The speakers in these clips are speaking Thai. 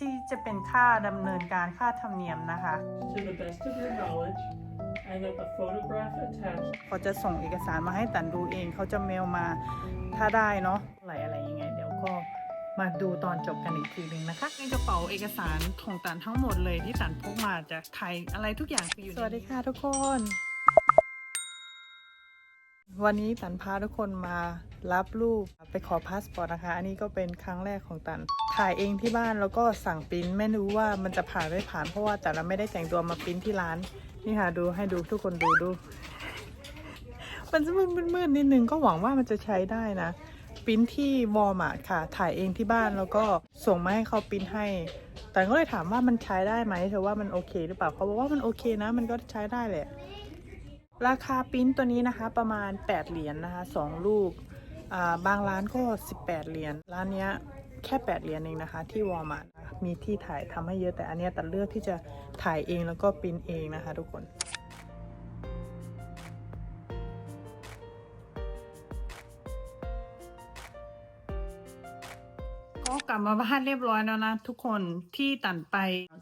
ที่จะเป็นค่าดำเนินการค่าธรรมเนียมนะคะ to the best of your knowledge, and that the photograph attached เขาจะส่งเอกสารมาให้ตันดูเองเขาจะเมลมาถ้าได้เนาะอะไรอะไรยังไง เดี๋ยวก็มาดูตอนจบกันอีกทีหนึ่งนะคะในกระเป๋าเอกสารของตันทั้งหมดเลยที่ตันพกมาจากไทยอะไรทุกอย่างคืออยู่สวัสดีค่ะทุกคน วันนี้ตันพาทุกคนมารับลูกไปขอพาสปอร์ตนะคะ อันนี้ก็เป็นครั้งแรกของตัน ถ่ายเองที่บ้านแล้วก็สั่งปริ้นไม่รู้ว่ามันจะผ่านไม่ผ่านเพราะว่าแต่เราไม่ได้แต่งตัวมาปริ้นที่ร้าน นี่ค่ะดูให้ดูทุกคนดูดู มันจะมืดมืดๆนิดนึงก็หวังว่ามันจะใช้ได้นะปริ้นที่วอลมาร์ทค่ะ ถ่ายเองที่บ้านแล้วก็ส่งมาให้เขาปริ้นให้แต่ก็เลยถามว่ามันใช้ได้ไหมเธอว่ามันโอเคหรือเปล่าเขาบอกว่ามันโอเคนะ มันก็ใช้ได้แหละ ราคาปิ้นตัวนี้นะคะประมาณ 8 เหรียญนนะคะสองลูก บางร้านก็ 18 เหรียญ ร้านเนี้ยแค่ 8 เหรียญเองนะคะ ที่วอลมาร์ทมีที่ถ่ายทำให้เยอะแต่อันเนี้ยตัดเลือกที่จะถ่ายเองแล้วก็ปิ้นเองนะคะทุกคน กลับมาบ้านเรียบร้อยแล้วนะทุกคนที่ตันไป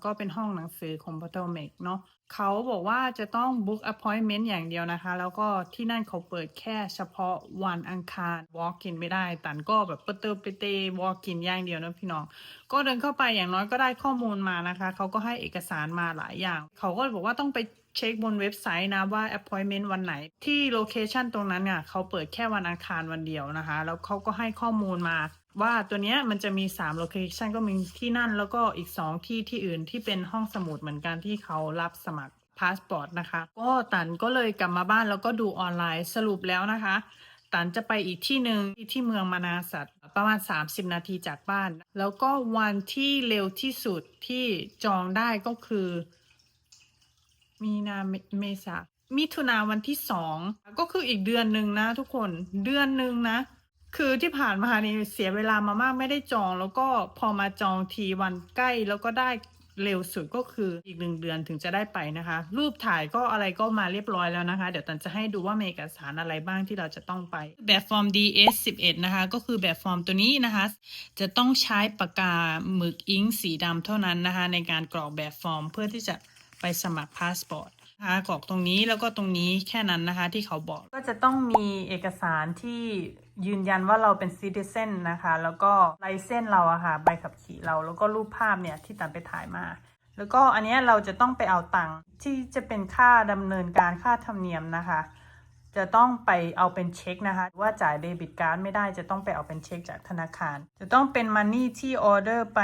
ก็เป็นห้องหนังสือของ p o t o m a c เนาะเขาบอกว่าจะต้อง book appointment อย่างเดียวนะคะ แล้วก็ที่นั่นเขาเปิดแค่เฉพาะวันอังคาร walk in ไม่ได้ ตันก็แบบเปเตอร์ปเต walk in อย่างเดียวนะพี่น้อง ก็เดินเข้าไปอย่างน้อยก็ได้ข้อมูลมานะคะ เขาก็ให้เอกสารมาหลายอย่าง เขาก็บอกว่าต้องไป เช็คบนเว็บไซต์นะว่า appointment วันไหน ที่โลเคชันตรงนั้นเนี่ยเขาเปิดแค่วันอังคารวันเดียวนะคะ แล้วเขาก็ให้ข้อมูลมา ว่าตัวเนี้ยมันจะมี3 location ก็มีที่นั่นแล้วก็อีก 2 ที่ที่อื่นที่เป็นห้องสมุดเหมือนกันที่เขารับสมัครพาสปอร์ตนะคะ ก็ตันก็เลยกลับมาบ้านแล้วก็ดูออนไลน์สรุปแล้วนะคะ ตันจะไปอีกที่หนึ่งที่ที่เมืองมานาสัตประมาณ 30 นาทีจากบ้าน แล้วก็วันที่เร็วที่สุดที่จองได้ก็คือ มีนาเมเมษามิถุนาวันที่สองก็คืออีกเดือนหนึ่งนะทุกคนเดือนหนึ่งนะ คือที่ผ่านมานี่เสียเวลามามากไม่ได้จอง แล้วก็พอมาจองทีวันใกล้แล้วก็ได้เร็วสุดก็คืออีกหนึ่งเดือนถึงจะได้ไปนะคะ รูปถ่ายก็อะไรก็มาเรียบร้อยแล้วนะคะ เดี๋ยวตันจะให้ดูว่ามีเอกสารอะไรบ้างที่เราจะต้องไป แบบฟอร์ม DS 11 นะคะ ก็คือแบบฟอร์มตัวนี้นะคะ จะต้องใช้ปากกาหมึกอิงสีดำเท่านั้นนะคะ ในการกรอกแบบฟอร์มเพื่อที่จะ ไปสมัครพาสปอร์ตนะคะกรอกตรงนี้แล้วก็ตรงนี้แค่นั้นนะคะที่เขาบอกก็จะต้องมีเอกสารที่ยืนยันว่าเราเป็นซิติเซนนะคะ แล้วก็ลเส้นเราอะค่ะใบขับขี่เราแล้วก็รูปภาพเนี่ยที่ตันไปถ่ายมา แล้วก็อันนี้เราจะต้องไปเอาตังค์ที่จะเป็นค่าดำเนินการค่าธรรมเนียมนะคะ จะต้องไปเอาเป็นเช็คนะคะ ว่าจ่ายเดบิตการ์ดไม่ได้จะต้องไปเอาเป็นเช็คจากธนาคาร จะต้องเป็นมันนี่ที่ออเดอร์ไป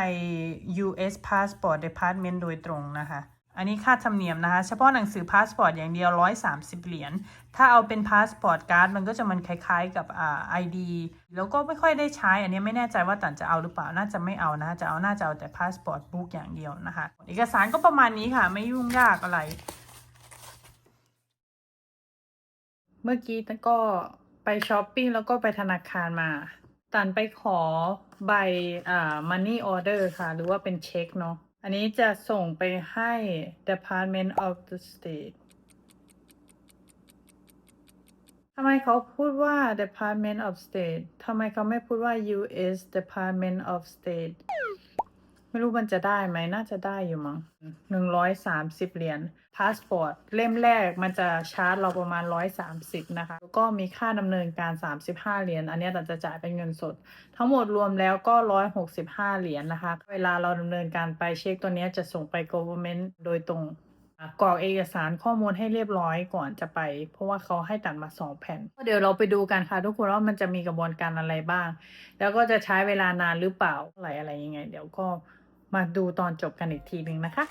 US Passport Department โดยตรงนะคะ อันนี้ค่าธรรมเนียมนะคะ เฉพาะหนังสือพาสปอร์ตอย่างเดียว 130 เหรียญ ถ้าเอาเป็นพาสปอร์ตการ์ดมันก็จะมันคล้ายๆกับอ่า ID แล้วก็ไม่ค่อยได้ใช้ อันนี้ไม่แน่ใจว่าตันจะเอาหรือเปล่า น่าจะไม่เอานะ จะเอาน่าจะเอาแต่พาสปอร์ตบุ๊กอย่างเดียวนะคะ เอกสารก็ประมาณนี้ค่ะ ไม่ยุ่งยากอะไร เมื่อกี้ตันก็ไปช้อปปิ้งแล้วก็ไปธนาคารมา ตันไปขอใบอ่า money order ค่ะ หรือว่าเป็นเช็คเนาะ อันนี้จะส่งไปให้ Department of the State ทำไมเขาพูดว่า Department of State ทำไมเขาไม่พูดว่า U.S. Department of State ไม่รู้มันจะได้ไหมน่าจะได้อยู่มั้งหนึ่งร้อยสามสิบเหรียญพาสปอร์ตเล่มแรกมันจะชาร์จเราประมาณร้อยสามสิบนะคะ แล้วก็มีค่าดำเนินการสามสิบห้าเหรียญอันนี้ยเราจะจ่ายเป็นเงินสด ทั้งหมดรวมแล้วก็ร้อยหกสิบห้าเหรียญนะคะ เวลาเราดำเนินการไปเช็คตัวนี้จะส่งไป government โดยตรงกรอกเอกสารข้อมูลให้เรียบร้อยก่อนจะไป เพราะว่าเขาให้ตัดมาสองแผ่น เดี๋ยวเราไปดูกันค่ะทุกคนว่ามันจะมีกระบวนการอะไรบ้าง แล้วก็จะใช้เวลานานหรือเปล่าอะไรอะไรยังไง เดี๋ยวก็ มาดูตอนจบกันอีกทีหนึ่งนะคะ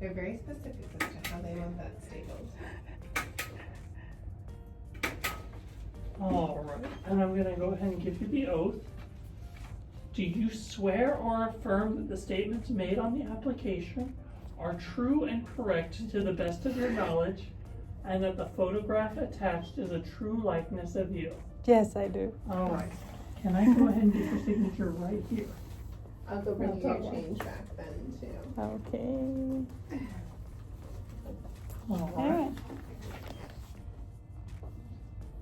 They're very specific as to how they want that stapled. All right, and I'm gonna go ahead and give you the oath. Do you swear or affirm that the statements made on the application are true and correct to the best of your knowledge, and that the photograph attached is a true likeness of you. Yes, I do. All right. Can I go ahead and get your signature right here? I'll go bring you your change back then too. Okay. All right. right.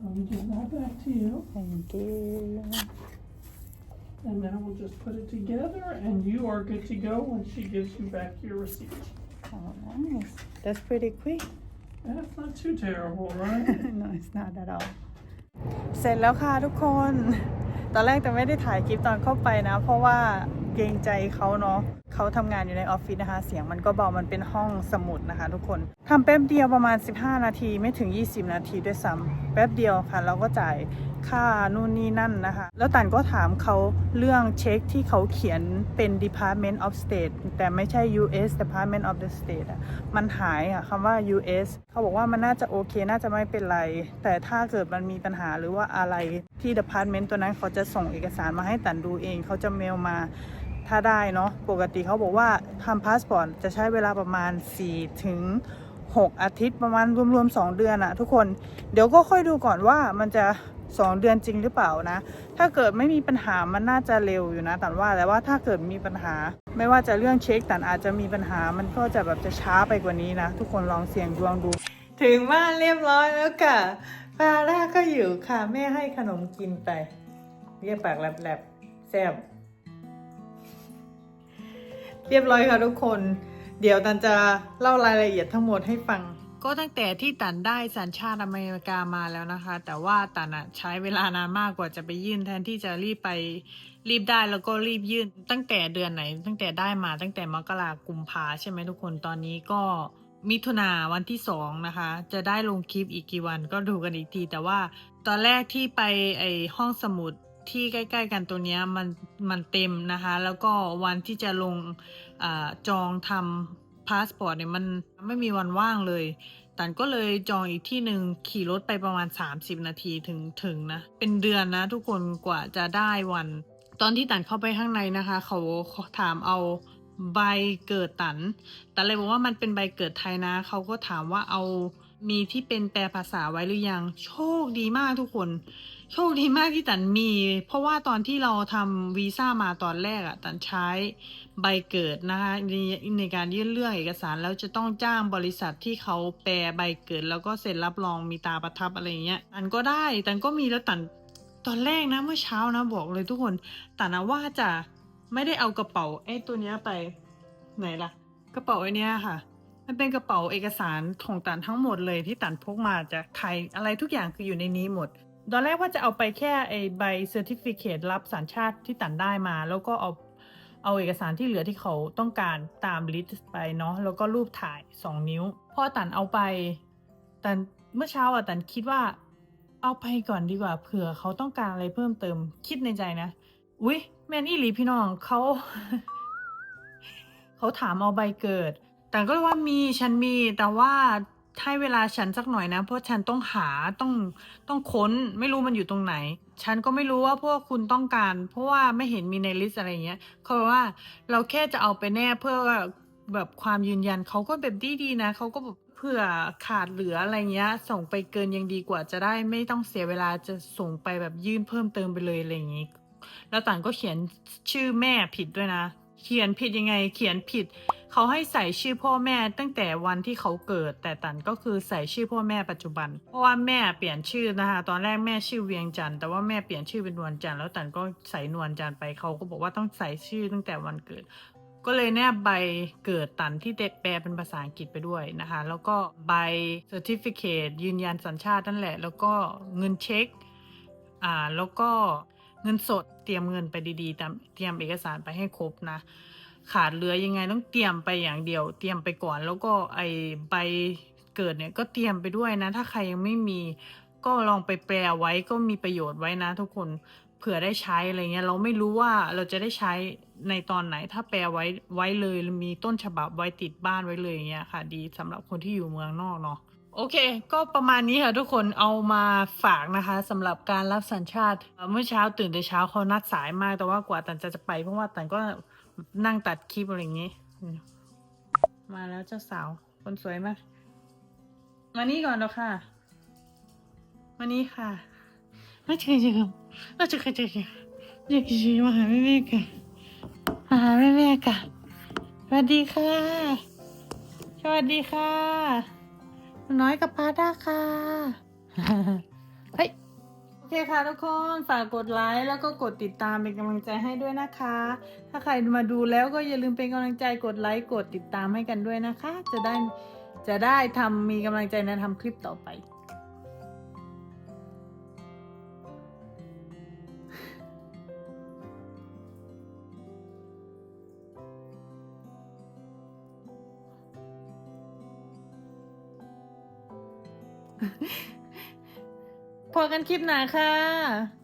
Let me give that back to you. Thank you. And now we'll just put it together and you are good to go when she gives you back your receipt. Oh, nice. That's pretty quick. That's not too terrible, right? no it's not at all เสร็จแล้วค่ะทุกคน ตอนแรกแต่ไม่ได้ถ่ายคลิปตอนเข้าไปนะ เพราะว่าเกรงใจเขาเนาะ เขาทำงานอยู่ในออฟฟิศนะคะ เสียงมันก็เบา มันเป็นห้องสมุดนะคะ ทุกคนทำแป๊บเดียวประมาณ 15 นาทีไม่ถึง 20 นาทีด้วยซ้ำแป๊บเดียวค่ะ เราก็จ่ายค่านู่นนี่นั่นนะคะ แล้วตันก็ถามเขาเรื่องเช็คที่เขาเขียนเป็น Department of State แต่ไม่ใช่ US Department of the State อะมันหายอะคำว่า US เขาบอกว่ามันน่าจะโอเค น่าจะไม่เป็นไร แต่ถ้าเกิดมันมีปัญหาหรือว่าอะไรที่ Department ตัวนั้นเขาจะส่งเอกสารมาให้ตันดูเอง เขาจะเมลมา ถ้าได้เนาะปกติเขาบอกว่าทำพาสปอร์ตจะใช้เวลาประมาณ4ถึง6 อาทิตย์ประมาณรวมๆ2เดือนอะทุกคนเดี๋ยวก็ค่อยดูก่อนว่ามันจะ 2 เดือนจริงหรือเปล่านะ ถ้าเกิดไม่มีปัญหามันน่าจะเร็วอยู่นะแตันว่าแต่ว่าถ้าเกิดมีปัญหา ไม่ว่าจะเรื่องเช็คแตันอาจจะมีปัญหามันก็จะแบบจะช้าไปกว่านี้นะ ทุกคนลองเสี่ยงดวงดู ถึงบ้านเรียบร้อยแล้วค่ะฟาร่าก็อยู่ค่ะแม่ให้ขนมกินไป เรียกปากแลบๆแซ่บ เรียบร้อยค่ะทุกคน เดี๋ยวตันจะเล่ารายละเอียดทั้งหมดให้ฟัง ก็ตั้งแต่ที่ตันได้สัญชาติอเมริกามาแล้วนะคะ แต่ว่าตันอะใช้เวลานานมากกว่าจะไปยื่นแทนที่จะรีบไปรีบได้แล้วก็รีบยื่น ตั้งแต่เดือนไหน ตั้งแต่ได้มาตั้งแต่มกรากุมภาใช่ไหมทุกคนตอนนี้ก็มิถุนาวันที่สองนะคะ จะได้ลงคลิปอีกกี่วันก็ดูกันอีกที แต่ว่าตอนแรกที่ไปไอห้องสมุด ที่ใกล้ ๆ กันตัวนี้มันมันเต็มนะคะ แล้วก็วันที่จะลงอจองทำพาสปอร์ตเนี่ยมันไม่มีวันว่างเลยตันก็เลยจองอีกที่หนึ่งขี่รถไปประมาณ 30 นาทีถึงถึงนะ เป็นเดือนนะทุกคนกว่าจะได้วัน ตอนที่ตันเข้าไปข้างในนะคะ เขาถามเอาใบเกิดตัน แต่เลยบอกว่ามันเป็นใบเกิดไทยนะ เขาก็ถามว่าเอามีที่เป็นแปลภาษาไว้หรือยัง โชคดีมากทุกคน โชคดีมากที่ตันมี เพราะว่าตอนที่เราทำวีซ่ามาตอนแรกอะตันใช้ใบเกิดนะคะในในการยื่นเรื่องเอกสารแล้วจะต้องจ้างบริษัทที่เขาแปลใบเกิด แล้วก็เซ็นรับรองมีตาประทับอะไรเงี้ยตันก็ได้ตันก็มีแล้วตันตอนแรกนะเมื่อเช้านะบอกเลยทุกคนตันว่าจะไม่ได้เอากระเป๋าไอ้ตัวเนี้ยไปไหนล่ะ กระเป๋าไอ้เนี้ยค่ะมันเป็นกระเป๋าเอกสารของตันทั้งหมดเลยที่ตันพกมาจากไทยอะไรทุกอย่างคืออยู่ในนี้หมด ตอนแรกว่าจะเอาไปแค่ไอใบเซอร์ติฟิเคตรับสัญชาติที่ตันได้มา แล้วก็เอาเอาเอกสารที่เหลือที่เขาต้องการตามลิสต์ไปเนาะแล้วก็รูปถ่าย 2 นิ้วพอตันเอาไปตันเมื่อเช้าอะตันคิดว่าเอาไปก่อนดีกว่าเผื่อเขาต้องการอะไรเพิ่มเติมคิดในใจนะ อุ๊ย แมนอีหลีพี่น้องเขา เขาถามเอาใบเกิด แต่ก็เลยว่ามีฉันมีแต่ว่า ให้เวลาฉันสักหน่อยนะ เพราะฉันต้องหาต้องต้องค้น ไม่รู้มันอยู่ตรงไหน ฉันก็ไม่รู้ว่าพวกคุณต้องการ เพราะว่าไม่เห็นมีในลิสต์อะไรเงี้ยเขาบอกว่าเราแค่จะเอาไปแน่เพื่อแบบความยืนยันเขาก็แบบดีๆนะเขาก็แบบเผื่อขาดเหลืออะไรเงี้ย ส่งไปเกินยังดีกว่าจะได้ไม่ต้องเสียเวลาจะส่งไปแบบยื่นเพิ่มเติมไปเลยอะไรอย่างงี้ แล้วต่างก็เขียนชื่อแม่ผิดด้วยนะ เขียนผิดยังไง เขียนผิด เขาให้ใส่ชื่อพ่อแม่ตั้งแต่วันที่เขาเกิด แต่ตันก็คือใส่ชื่อพ่อแม่ปัจจุบัน เพราะว่าแม่เปลี่ยนชื่อนะคะ ตอนแรกแม่ชื่อเวียงจันทร์แต่ว่าแม่เปลี่ยนชื่อเป็นนวลจันทร์แล้วตันก็ใส่นวลจันทร์ไปเขาก็บอกว่าต้องใส่ชื่อตั้งแต่วันเกิดก็เลยแนบใบเกิดตันที่เด็กแปลเป็นภาษาอังกฤษไปด้วยนะคะ แล้วก็ใบ certificate ยืนยันสัญชาตินั่นแหละ แล้วก็เงินเช็ค อ่า แล้วก็เงินสดเตรียมเงินไปดีๆ เตรียมเอกสารไปให้ครบนะ ขาดเหลือยังไงต้องเตรียมไปอย่างเดียว เตรียมไปก่อน แล้วก็ไอใบเกิดเนี่ยก็เตรียมไปด้วยนะ ถ้าใครยังไม่มีก็ลองไปแปลไว้ก็มีประโยชน์ไว้นะ ทุกคนเผื่อได้ใช้อะไรเงี้ยเราไม่รู้ว่าเราจะได้ใช้ในตอนไหนถ้าแปลไว้ไว้เลยมีต้นฉบับไว้ติดบ้านไว้เลยอย่างเงี้ยค่ะ ดีสำหรับคนที่อยู่เมืองนอกเนาะโอเค ก็ประมาณนี้ค่ะทุกคนเอามาฝากนะคะสำหรับการรับสัญชาติเอ่อเมื่อเช้าตื่นแต่เช้าเขานัดสายมากแต่ว่ากว่าตันจะจะไปเพราะว่าตันก็ นั่งตัดคลิปอะไรอย่างงี้ มาแล้วเจ้าสาว คนสวยมาก มานี่ก่อนเนาค่ะ มานี่ค่ะมาเจอเจอมาเจอเจอเจออยากจะมาหาแม่แม่กันมาหาแม่แม่กันสวัสดีค่ะ สวัสดีค่ะ น้อยกับพาด้าค่ะ ค่ะทุกคนฝากกดไลค์แล้วก็กดติดตามเป็นกำลังใจให้ด้วยนะคะ ถ้าใครมาดูแล้วก็อย่าลืมเป็นกำลังใจกดไลค์กดติดตามให้กันด้วยนะคะ จะได้จะได้ทำมีกำลังใจในทำคลิปต่อไป พอกันคลิปหนาค่ะ